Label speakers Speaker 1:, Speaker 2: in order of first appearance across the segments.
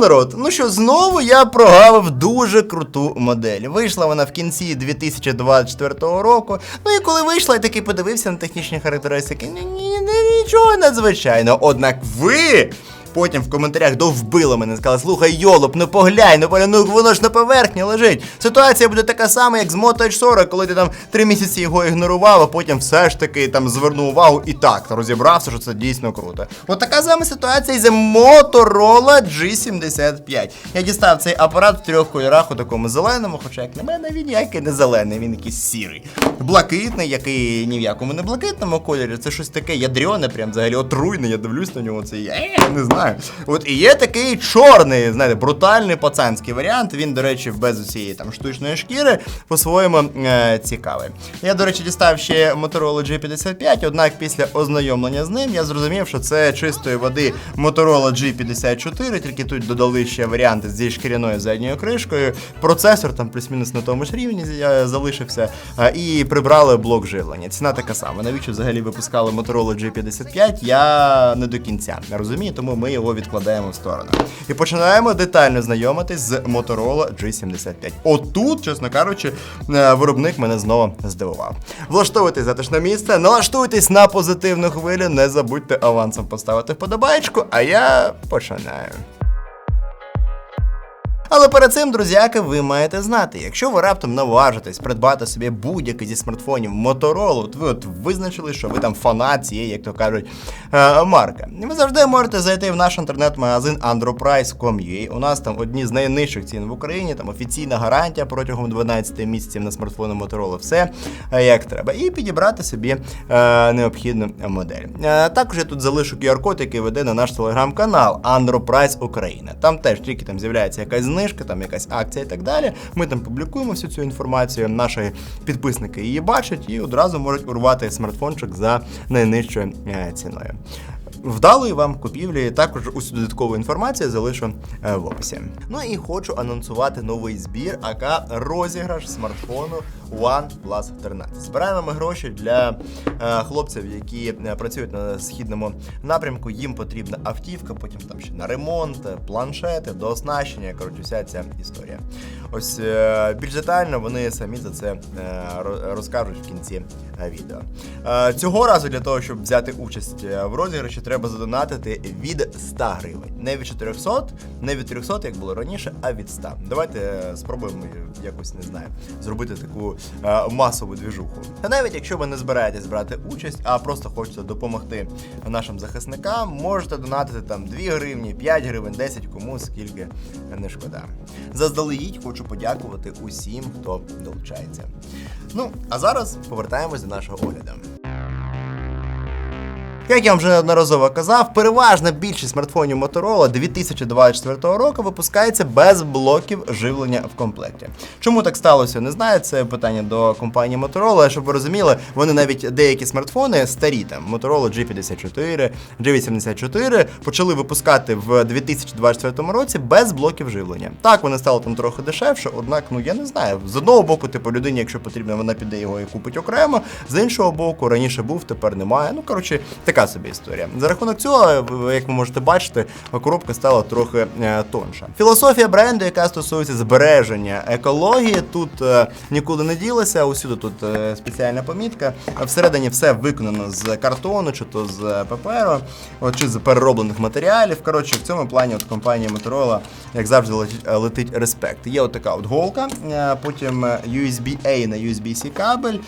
Speaker 1: народ, ну що, знову я прогавив дуже круту модель. Вийшла вона в кінці 2024 року. Ну і коли вийшла, я таки подивився на технічні характеристики. Ні, ні, ні, нічого надзвичайного. Однак ви. Потім в коментарях довбили мене, сказали, слухай, йолоп, ну поглянь, ну поглянь, ну воно ж на поверхні лежить. Ситуація буде така сама, як з Moto H40, коли ти там три місяці його ігнорував, а потім все ж таки там звернув увагу і так розібрався, що це дійсно круто. От така сама ситуація і з Motorola G75. Я дістав цей апарат в трьох кольорах у такому зеленому, хоча як на мене він ніякий не зелений, він якийсь сірий. Блакитний, який ні в якому не блакитному кольорі, це щось таке ядрене, прям взагалі отруйне, я дивлюсь на нього, це я не знаю. От і є такий чорний, знаєте, брутальний пацанський варіант. Він, до речі, без усієї там штучної шкіри по-своєму е, цікавий. Я, до речі, дістав ще Motorola G55, однак після ознайомлення з ним я зрозумів, що це чистої води Motorola G54, тільки тут додали ще варіанти зі шкіряною задньою кришкою. Процесор там плюс-мінус на тому ж рівні е, залишився. е, І прибрали блок живлення. Ціна така сама. Навіщо взагалі випускали Motorola G55? Я не до кінця не розумію, тому ми його відкладаємо в сторону. І починаємо детально знайомитись з Motorola G75. Отут, чесно кажучи, е, виробник мене знову здивував. Влаштовуйтесь затишне місце, налаштуйтесь на позитивну хвилю, не забудьте авансом поставити вподобайку, а я починаю. Але перед цим, друзяки, ви маєте знати, якщо ви раптом наважитесь придбати собі будь-який зі смартфонів Motorola, от ви от визначили, що ви там фанат цієї, як то кажуть, е, марки. Ви завжди можете зайти в наш інтернет-магазин androprice.com.ua. У нас там одні з найнижчих цін в Україні, там офіційна гарантія протягом 12 місяців на смартфони Motorola, все е, як треба. І підібрати собі е, необхідну модель. Також я тут залишу QR-код, який веде на наш телеграм-канал Androprice Україна. Там теж тільки там з'являється якась знижка, там якась акція і так далі. Ми там публікуємо всю цю інформацію. Наші підписники її бачать і одразу можуть урвати смартфончик за найнижчою е, ціною. Вдалої вам купівлі також усю додаткову інформацію залишу е, в описі. Ну і хочу анонсувати новий збір, ака розіграш смартфону OnePlus 13. Збираємо ми гроші для е, хлопців, які е, працюють на східному напрямку. Їм потрібна автівка, потім там ще на ремонт, планшети, дооснащення. Коротше, вся ця історія. Ось е, більш детально вони самі за це е, розкажуть в кінці е, відео. Цього разу для того, щоб взяти участь в розіграші, треба задонатити від 100 гривень. Не від 400, не від 300, як було раніше, а від 100. Давайте спробуємо якось не знаю зробити таку масову двіжуху. Та навіть якщо ви не збираєтесь брати участь, а просто хочете допомогти нашим захисникам, можете донатити там 2 гривні, 5 гривень, 10, кому скільки не шкода. Заздалегідь хочу подякувати усім, хто долучається. Ну, а зараз повертаємось до нашого огляду. Як я вам вже неодноразово казав, переважна більшість смартфонів Motorola 2024 року випускається без блоків живлення в комплекті. Чому так сталося, не знаю. Це питання до компанії Motorola. Щоб ви розуміли, вони навіть деякі смартфони старі, там Motorola G54, G84 почали випускати в 2024 році без блоків живлення. Так, вони стали там трохи дешевше, однак, ну я не знаю. З одного боку, типу, людині, якщо потрібно, вона піде його і купить окремо. З іншого боку, раніше був, тепер немає. Ну коротше, така собі історія. За рахунок цього, як ви можете бачити, коробка стала трохи е, тонша. Філософія бренду, яка стосується збереження екології, тут е, нікуди не ділася. Усюди тут е, спеціальна помітка. Всередині все виконано з картону, чи то з паперу, чи з перероблених матеріалів. Коротше, в цьому плані от компанія Motorola, як завжди, летить, респект. Є от така от голка, потім USB-A на USB-C кабель,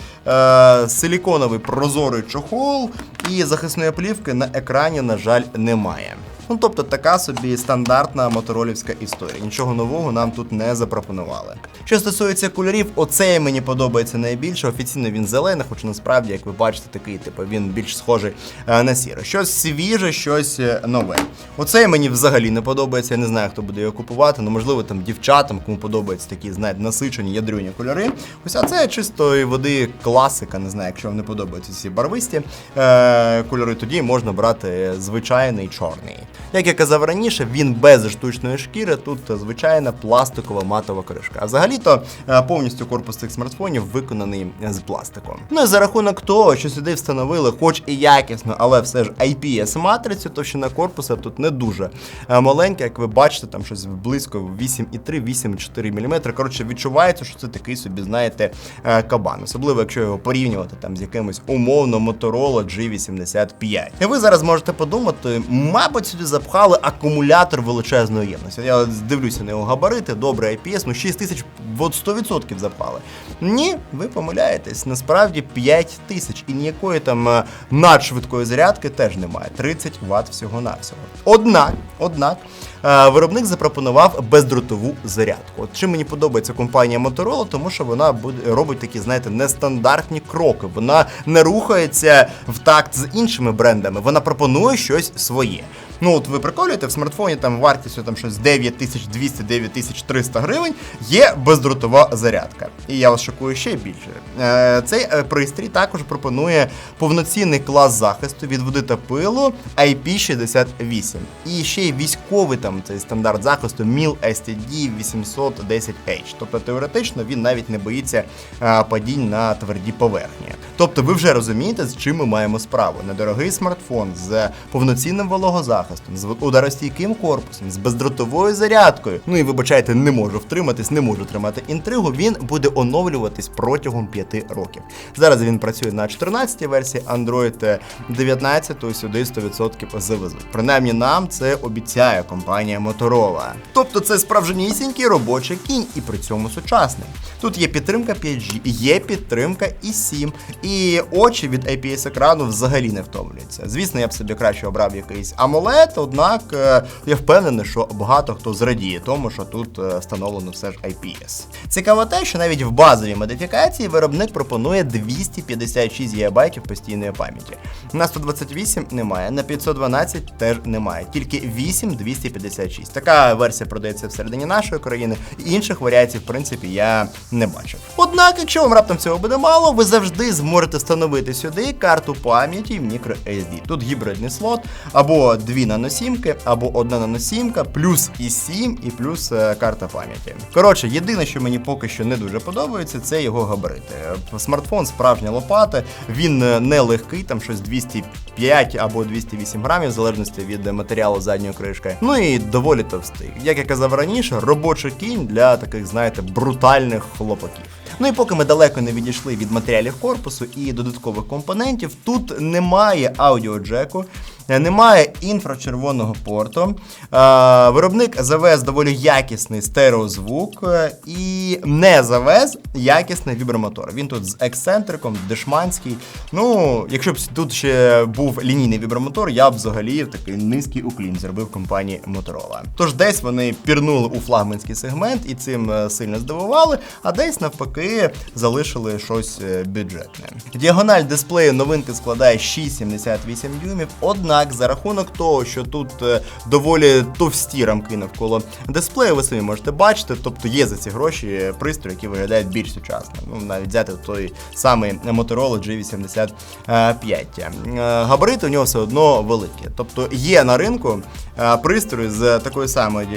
Speaker 1: силіконовий прозорий чохол і захисної плівки на екрані, на жаль, немає. Ну, тобто така собі стандартна моторолівська історія. Нічого нового нам тут не запропонували. Що стосується кольорів, оцей мені подобається найбільше. Офіційно він зелений, хоча насправді, як ви бачите, такий, типу, він більш схожий е, на сіре. Щось свіже, щось е, нове. Оцей мені взагалі не подобається. Я не знаю, хто буде його купувати. Ну, можливо, там дівчатам, кому подобаються такі, знаєте, насичені ядрюні кольори. Ось а це чистої води класика. Не знаю, якщо вам не подобаються ці барвисті е, кольори, тоді можна брати звичайний чорний. Як я казав раніше, він без штучної шкіри, тут е, звичайна пластикова матова кришка. А взагалі-то е, повністю корпус цих смартфонів виконаний з пластиком. Ну і за рахунок того, що сюди встановили, хоч і якісно, але все ж IPS матрицю, товщина корпуса тут не дуже е, маленька, як ви бачите, там щось близько 8,3-8,4 мм. Коротше, відчувається, що це такий собі, знаєте, е, кабан. Особливо, якщо його порівнювати там з якимось умовно Motorola G85. І ви зараз можете подумати, мабуть, сюди запхали акумулятор величезної ємності. Я дивлюся на його габарити, добре IPS, ну 6 тисяч от 100% запхали. Ні, ви помиляєтесь. Насправді 5 тисяч і ніякої там е, надшвидкої зарядки теж немає. 30 Вт всього-навсього. Однак, однак. Е, Виробник запропонував бездротову зарядку. От чим мені подобається компанія Motorola, тому що вона буде робить такі, знаєте, нестандартні кроки. Вона не рухається в такт з іншими брендами. Вона пропонує щось своє. Ну от ви приколюєте в смартфоні там вартістю там щось 9200 9300 гривень. Є бездротова зарядка. І я вас шокую ще більше. Е, цей е, пристрій також пропонує повноцінний клас захисту від води та пилу IP68. І ще й військовий там цей стандарт захисту MIL STD 810H. Тобто теоретично він навіть не боїться е, падінь на тверді поверхні. Тобто ви вже розумієте, з чим ми маємо справу. Недорогий смартфон з повноцінним вологозахистом, з ударостійким корпусом, з бездротовою зарядкою. Ну і вибачайте, не можу втриматись, не можу тримати інтригу. Він буде оновлюватись протягом 5 років. Зараз він працює на 14 версії, Android 19 сюди 100% завезуть. Принаймні нам це обіцяє компанія Motorola. Тобто це справжнісінький робочий кінь і при цьому сучасний. Тут є підтримка 5G, є підтримка і 7, і очі від IPS екрану взагалі не втомлюються. Звісно, я б собі краще обрав якийсь AMOLED, однак е, я впевнений, що багато хто зрадіє тому, що тут е, встановлено все ж IPS. Цікаво те, що навіть в базовій модифікації виробник пропонує 256 ГБ постійної пам'яті. На 128 немає, на 512 теж немає, тільки 8 256. Така версія продається всередині нашої країни, інших варіацій, в принципі, я не бачив. Однак, якщо вам раптом цього буде мало, ви завжди зможете встановити сюди карту пам'яті в microSD. Тут гібридний слот, або дві наносімки, або одна наносімка, плюс і 7, і плюс е, карта пам'яті. Коротше, єдине, що мені поки що не дуже подобається, це його габарити. Е, Смартфон справжня лопата, він е, не легкий, там щось 205 або 208 грамів, в залежності від матеріалу задньої кришки. Ну і доволі товстий. Як я казав раніше, робочий кінь для таких, знаєте, брутальних хлопаків. Ну і поки ми далеко не відійшли від матеріалів корпусу і додаткових компонентів, тут немає аудіоджеку, немає інфрачервоного порту. Е, Виробник завез доволі якісний стереозвук е, і не завез якісний вібромотор. Він тут з ексцентриком, дешманський. Ну, якщо б тут ще був лінійний вібромотор, я б взагалі такий низький уклін зробив компанії Motorola. Тож десь вони пірнули у флагманський сегмент і цим е, сильно здивували, а десь навпаки залишили щось е, бюджетне. Діагональ дисплею новинки складає 6,78 дюймів. Однак, за рахунок того, що тут е, доволі товсті рамки навколо дисплею, ви самі можете бачити, тобто є за ці гроші пристрої, які виглядають більш сучасно. Ну, навіть взяти той самий Motorola G85. Е, Габарити у нього все одно великі. Тобто є на ринку е, пристрої з такої самої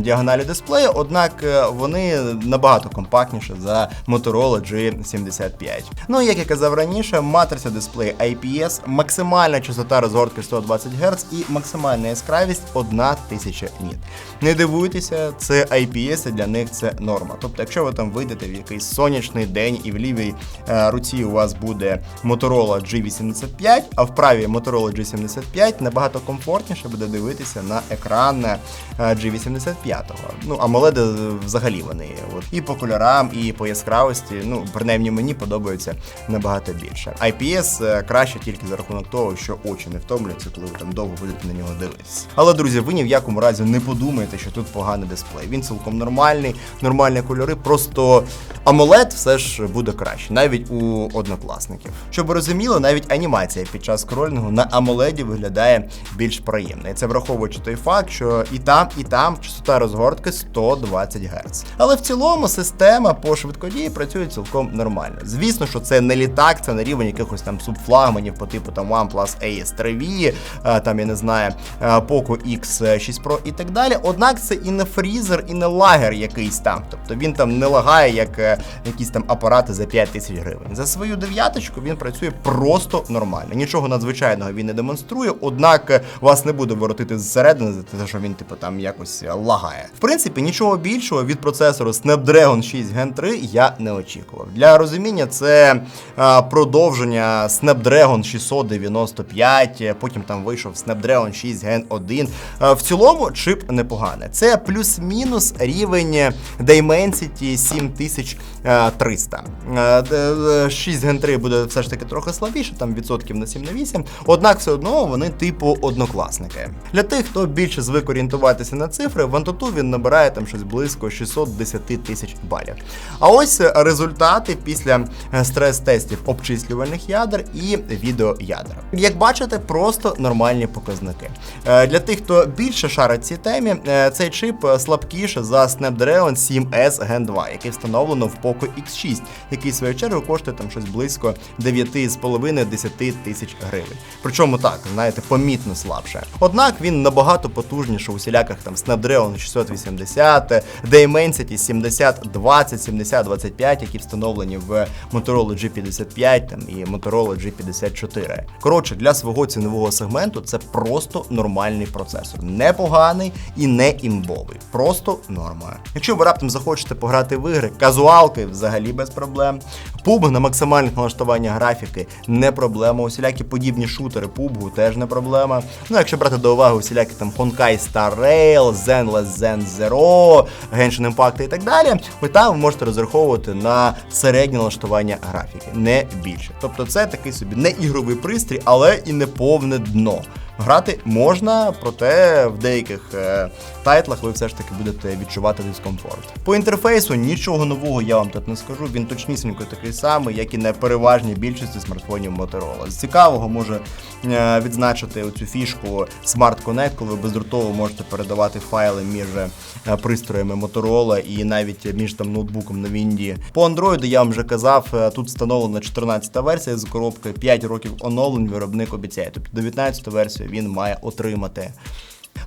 Speaker 1: діагоналі дисплею, однак вони набагато компактніші за Motorola G75. Ну як я казав раніше, матриця дисплею IPS, максимальна частота розгортки 120 Гц і максимальна яскравість 1000 ніт. Не дивуйтеся, це IPS і для них це норма. Тобто, якщо ви там вийдете в якийсь сонячний день і в лівій е, руці у вас буде Motorola G85, а в правій Motorola G75 набагато комфортніше буде дивитися на екран е, G85. Ну, AMOLED взагалі вони от, і по кольорам, і по яскравості, ну, принаймні мені подобаються набагато більше. IPS е, краще тільки за рахунок того, що очі не подобається, коли ви там довго будете на нього дивитися. Але, друзі, ви ні в якому разі не подумаєте, що тут поганий дисплей. Він цілком нормальний, нормальні кольори, просто AMOLED все ж буде краще, навіть у однокласників. Щоб ви розуміли, навіть анімація під час кролінгу на AMOLED виглядає більш приємно. І Це враховуючи той факт, що і там, і там частота розгортки 120 Гц. Але в цілому система по швидкодії працює цілком нормально. Звісно, що це не літак, це на рівень якихось там субфлагманів по типу там OnePlus AS3V моделі, там я не знаю, е, Poco X6 Pro і так далі. Однак це і не фрізер, і не лагер якийсь там. Тобто він там не лагає, як е, якісь там апарати за 5 тисяч гривень. За свою дев'яточку він працює просто нормально. Нічого надзвичайного він не демонструє, однак е, вас не буде воротити зсередини за те, що він, типу, там якось лагає. В принципі, нічого більшого від процесору Snapdragon 6 Gen 3 я не очікував. Для розуміння, це продовження Snapdragon 695, потім потім там вийшов Snapdragon 6 Gen 1. Е, в цілому чип непоганий. Це плюс-мінус рівень Dimensity 7300. Е, 6 Gen 3 буде все ж таки трохи слабіше, там відсотків на 7 на 8. Однак все одно вони типу однокласники. Для тих, хто більше звик орієнтуватися на цифри, в Antutu він набирає там щось близько 610 тисяч балів. А ось результати після е, стрес-тестів обчислювальних ядер і відеоядер. Як бачите, просто нормальні показники. Е, Для тих, хто більше шарить цій темі, е, цей чип слабкіше за Snapdragon 7S Gen 2, який встановлено в Poco X6, який в свою чергу коштує там щось близько 9,5-10 тисяч гривень. Причому так, знаєте, помітно слабше. Однак він набагато потужніше у всіляках там Snapdragon 680, Dimensity 7020, 7025, які встановлені в Motorola G55 там, і Motorola G54. Коротше, для свого цінового сегменту це просто нормальний процесор. Непоганий і не імбовий. Просто норма. Якщо ви раптом захочете пограти в ігри, казуалки взагалі без проблем. PUBG на максимальних налаштування графіки не проблема. Усілякі подібні шутери PUBG теж не проблема. Ну, якщо брати до уваги усілякі там Honkai Star Rail, Zenless Zen Zero, Genshin Impact і так далі, ви там можете розраховувати на середнє налаштування графіки, не більше. Тобто це такий собі не ігровий пристрій, але і не повне дно. Грати можна, проте в деяких е, тайтлах ви все ж таки будете відчувати дискомфорт. По інтерфейсу нічого нового я вам тут не скажу. Він точнісінько такий самий, як і на переважній більшості смартфонів Motorola. З цікавого може е, відзначити оцю фішку Smart Connect, коли ви бездротово можете передавати файли між е, пристроями Motorola і навіть між там ноутбуком на Вінді. По Android я вам вже казав, тут встановлена 14-та версія з коробкою 5 років оновлень. Виробник обіцяє. Тобто 19 версію він має отримати.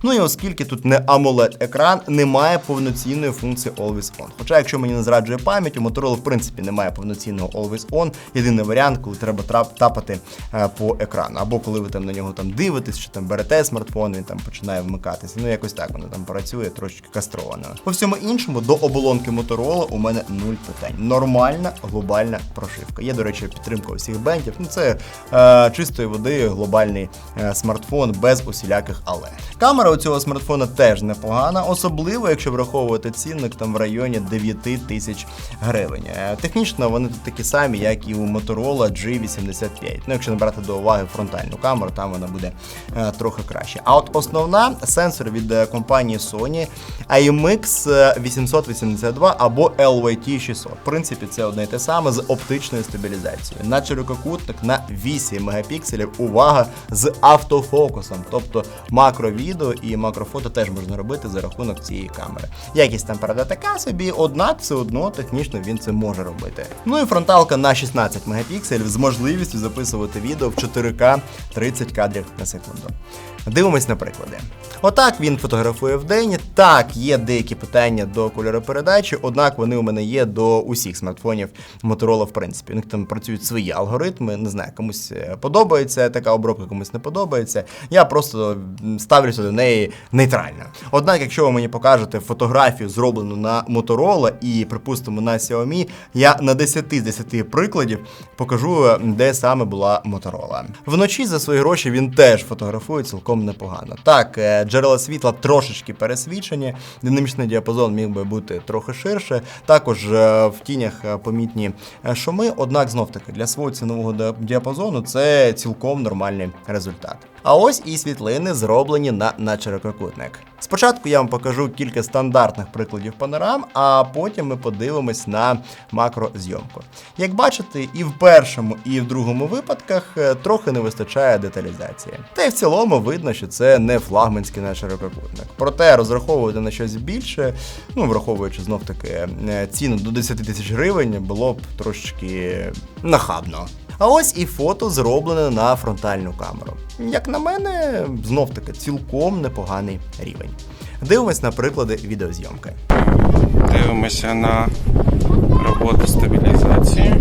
Speaker 1: Ну і оскільки тут не amoled екран, немає повноцінної функції Always On. Хоча, якщо мені не зраджує пам'ять, у Motorola в принципі немає повноцінного Always On. Єдиний варіант, коли треба тапати е, по екрану. Або коли ви там на нього там дивитесь, чи там берете смартфон, він там починає вмикатися. Ну якось так воно там працює, трошечки кастровано. По всьому іншому, до оболонки Motorola у мене нуль питань. Нормальна глобальна прошивка. Є, до речі, підтримка усіх бендів. Ну це е, чистої води глобальний е, смартфон без усіляких але. Камера у цього смартфона теж непогана, особливо якщо враховувати цінник там в районі 9 тисяч гривень. Е, Технічно вони тут такі самі, як і у Motorola G85. Ну, якщо не брати до уваги фронтальну камеру, там вона буде е, трохи краще. А от основна сенсор від е, компанії Sony IMX 882 або LYT 600. В принципі, це одне і те саме з оптичною стабілізацією. На ширококутник на 8 мегапікселів. Увага з автофокусом, тобто макровідео і макрофото теж можна робити за рахунок цієї камери. Якість там правда така собі, однак все одно технічно він це може робити. Ну і фронталка на 16 мегапікселів з можливістю записувати відео в 4К 30 кадрів на секунду. Дивимось на приклади. Отак він фотографує в день. Так, є деякі питання до кольоропередачі, однак вони у мене є до усіх смартфонів Motorola, в принципі. У них там працюють свої алгоритми. Не знаю, комусь е, подобається така обробка, комусь не подобається. Я просто ставлюся до неї нейтрально. Однак, якщо ви мені покажете фотографію, зроблену на Motorola і, припустимо, на Xiaomi, я на 10 з 10 прикладів покажу, е, де саме була Motorola. Вночі за свої гроші він теж фотографує цілком непогано. Так, е, джерела світла трошечки пересвічені, динамічний діапазон міг би бути трохи ширше. Також е, в тінях е, помітні шуми, однак знов таки для свого цінового діапазону це цілком нормальний результат. А ось і світлини зроблені на на чотирикутник. Спочатку я вам покажу кілька стандартних прикладів панорам, а потім ми подивимось на макрозйомку. Як бачите, і в першому, і в другому випадках е, трохи не вистачає деталізації. Та й в цілому видно, що це не флагманський наш ширококутник. Проте розраховувати на щось більше, ну враховуючи знов таки е, ціну до 10 тисяч гривень, було б трошки нахабно. А ось і фото зроблене на фронтальну камеру. Як на мене, знов таки цілком непоганий рівень. Дивимось на приклади відеозйомки.
Speaker 2: Дивимося на роботу стабілізації.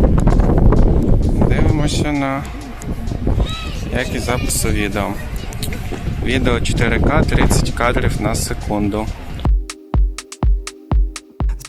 Speaker 2: Дивимося на якість запису відео. Відео 4К 30 кадрів на секунду.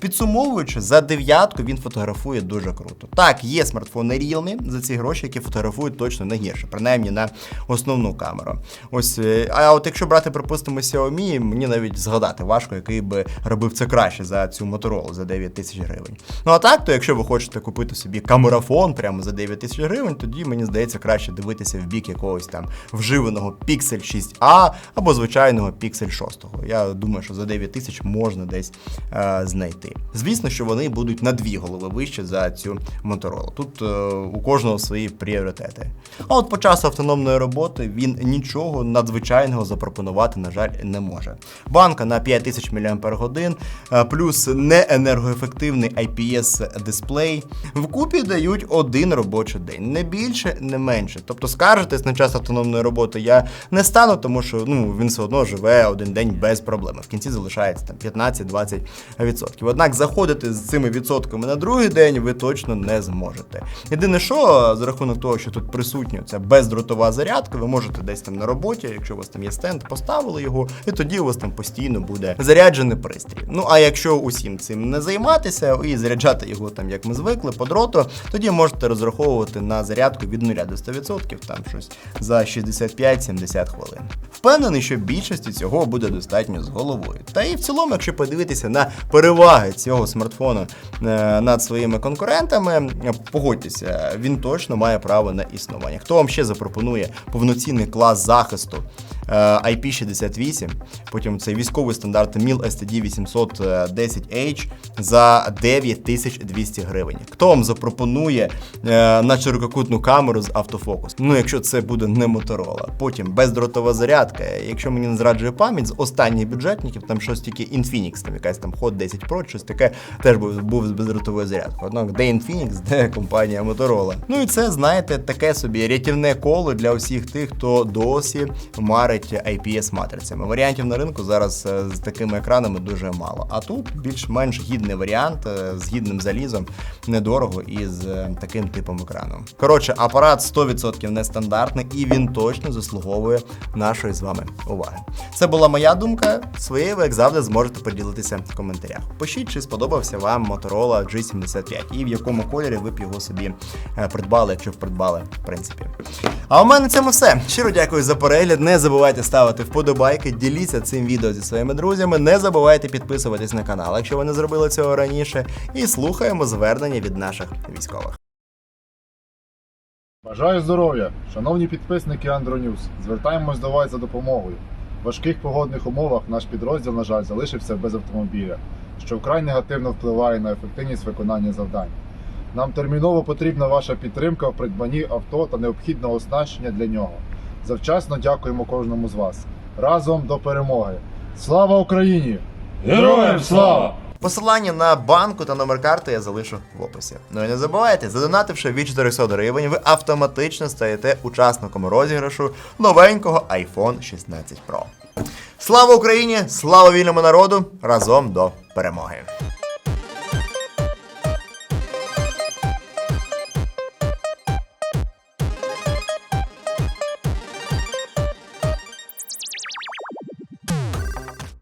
Speaker 1: Підсумовуючи, за дев'ятку він фотографує дуже круто. Так, є смартфони Realme за ці гроші, які фотографують точно не гірше, принаймні на основну камеру. Ось, е, а от якщо брати, припустимо, Xiaomi, мені навіть згадати важко, який би робив це краще за цю Motorola за 9 тисяч гривень. Ну а так, то якщо ви хочете купити собі камерафон прямо за 9 тисяч гривень, тоді мені здається краще дивитися в бік якогось там вживаного Pixel 6a або звичайного Pixel 6. Я думаю, що за 9 тисяч можна десь е, знайти. Звісно, що вони будуть на дві голови вище за цю Motorola. Тут е, у кожного свої пріоритети. А от по часу автономної роботи він нічого надзвичайного запропонувати, на жаль, не може. Банка на 5000 мАч, е, плюс неенергоефективний IPS дисплей. Вкупі дають один робочий день, не більше, не менше. Тобто скаржитись на час автономної роботи я не стану, тому що ну, він все одно живе один день без проблем. В кінці залишається там 15-20%. Однак заходити з цими відсотками на другий день ви точно не зможете. Єдине, що за рахунок того, що тут присутня ця бездротова зарядка, ви можете десь там на роботі, якщо у вас там є стенд, поставили його, і тоді у вас там постійно буде заряджений пристрій. Ну а якщо усім цим не займатися і заряджати його там, як ми звикли, по дроту, тоді можете розраховувати на зарядку від 0 до 100%, там щось за 65-70 хвилин. Впевнений, що більшості цього буде достатньо з головою. Та і в цілому, якщо подивитися на переваги цього смартфону е, над своїми конкурентами, погодьтеся, він точно має право на існування. Хто вам ще запропонує повноцінний клас захисту IP68, потім цей військовий стандарт MIL STD 810H за 9200 гривень? Хто вам запропонує е, на ширококутну камеру з автофокус? Ну, якщо це буде не Motorola. Потім бездротова зарядка. Якщо мені не зраджує пам'ять, з останніх бюджетників там щось тільки Infinix, там якась там Hot 10 Pro, щось таке теж був, з бездротовою зарядкою. Однак де Infinix, де компанія Motorola. Ну і це, знаєте, таке собі рятівне коло для усіх тих, хто досі марить IPS матрицями. Варіантів на ринку зараз е, з такими екранами дуже мало. А тут більш-менш гідний варіант е, з гідним залізом, недорого і з е, таким типом екрану. Коротше, апарат 100% нестандартний і він точно заслуговує нашої з вами уваги. Це була моя думка. Своєю ви, як завжди, зможете поділитися в коментарях. Пишіть, чи сподобався вам Motorola G75 і в якому кольорі ви б його собі придбали, якщо б придбали, в принципі. А у мене на цьому все. Щиро дякую за перегляд. Не забувайте ставити вподобайки, діліться цим відео зі своїми друзями. Не забувайте підписуватись на канал, якщо ви не зробили цього раніше. І слухаємо звернення від наших військових.
Speaker 3: Бажаю здоров'я, шановні підписники Андронюс. Звертаємось до вас за допомогою. В важких погодних умовах наш підрозділ, на жаль, залишився без автомобіля, що вкрай негативно впливає на ефективність виконання завдань. Нам терміново потрібна ваша підтримка в придбанні авто та необхідного оснащення для нього. Завчасно дякуємо кожному з вас. Разом до перемоги! Слава Україні!
Speaker 4: Героям слава!
Speaker 1: Посилання на банку та номер карти я залишу в описі. Ну і не забувайте, задонативши від 400 гривень, ви автоматично стаєте учасником розіграшу новенького iPhone 16 Pro. Слава Україні! Слава вільному народу! Разом до перемоги!